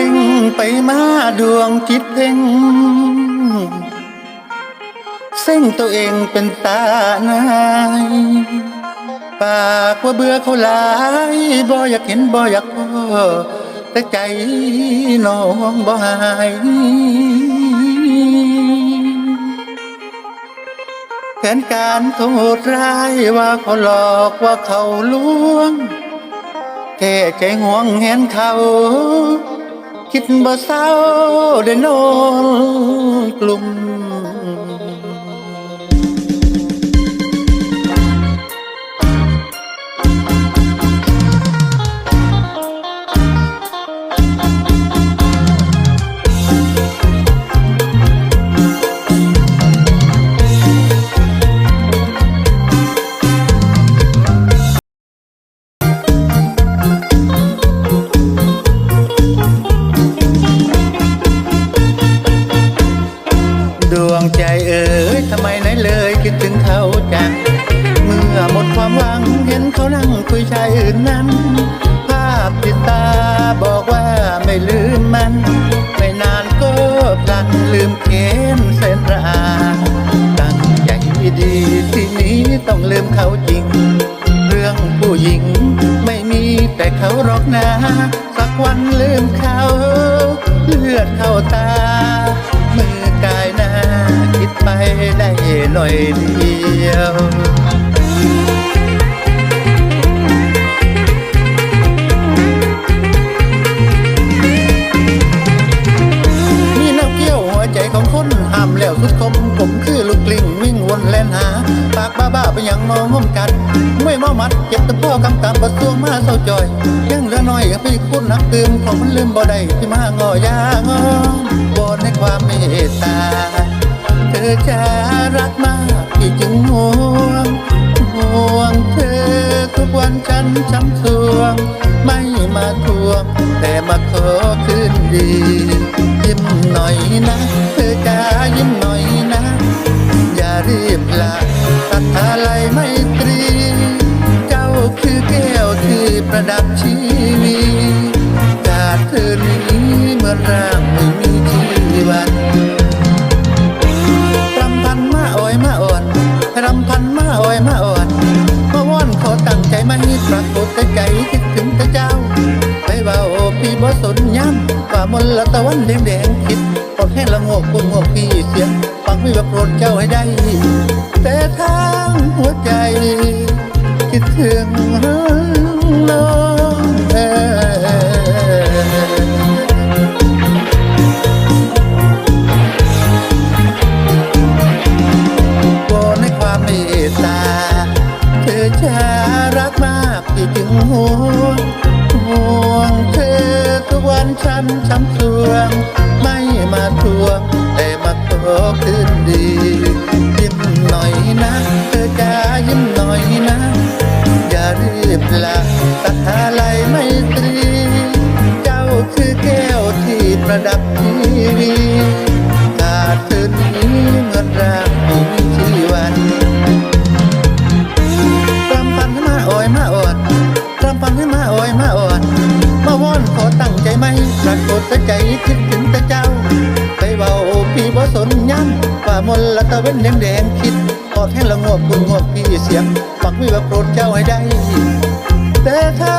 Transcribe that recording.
ลิ้งไปมาดวงจิตเพ่งเส้งตัวเองเป็นตานายปากว่าเบื่อเขาหลายบ่อยากเห็นบ่อยากพอแต่ใจน้องบ่หายแผนการโทษร้ายว่าเขาหลอกว่าเขาลวงแค่ใจห่วงเห็นเขา คิดบ่เศร้าเด้นอนกลุ่ม เห็นเขานั่งคุยชายอื่นนั้น ภาพติดตาบอกว่าไม่ลืมมัน ไม่นานก็พลันลืมเกณฑ์เส้นราตั้งใจดีทีนี้ต้องลืมเขาจริง เรื่องผู้หญิงไม่มีแต่เขาหรอกนะ สักวันลืมเขาเลือดเข้าตา มือกายหน้าคิดไปได้หน่อยเดียว บ้าบ้าๆไปอย่างนอมกันไม่มามัดเจ็บแตะพ่อกำกำประสวมาเศร้าจอย ยังเหลือน้อยยังไปคุณนักตื่มของมันลืมบ่ได้ที่มางอยางอนบนในความเมตตา เธอจะรักมากที่จึงห่วงห่วงเธอทุกวันฉันช้ำทวง ไม่มาทวง แต่มาขอคืนดียิ้มหน่อยนะ เธอจะยิ้มหน่อยนะ อย่ารีบลา ตัดอะไรไม่ตรี เจ้าคือแก้วที่ประดับชีวีจากเธอนี้เมื่อร่างไม่มีชีวันรำพันมาอ่อยมาอ่อนรำพันมาอ่อยมาอ่อนมาว่อนขอตั้งใจไม่ปรากฏแต่ใจคิดถึงแต่เจ้าไปเบาพี่บ่สนย้ำฝ่ามละตะวันแดงแดงคิด ปอแห้งละงกปุ่นงกพี่เสียงฟังไม่ว่าโปรดเจ้าให้ได้ แต่ทางหัวใจ คิดถึงน้องเอ๋ยโปรดในความเมตตาเธอจะรักมากที่จึงห่วงห่วงเธอทุกวันฉันช้ำทวง ระดับทีวีขาดเธอนี้เหมือนรากมีชีวันรำพันให้มาอ่อยมาอ่อนรำพันให้มาอ่อยมาอ่อนมาวอนขอตั้งใจไหมปรากฏแต่ใจคิดถึงแต่เจ้า ไปเบาพี่บ่สนย้ำฝ่ามนละตะเว้นแดงแดงๆคิดกอดให้ละงวบคุณงวบพี่เสียงฝักวิว่าโปรดเจ้าให้ได้ แต่ทา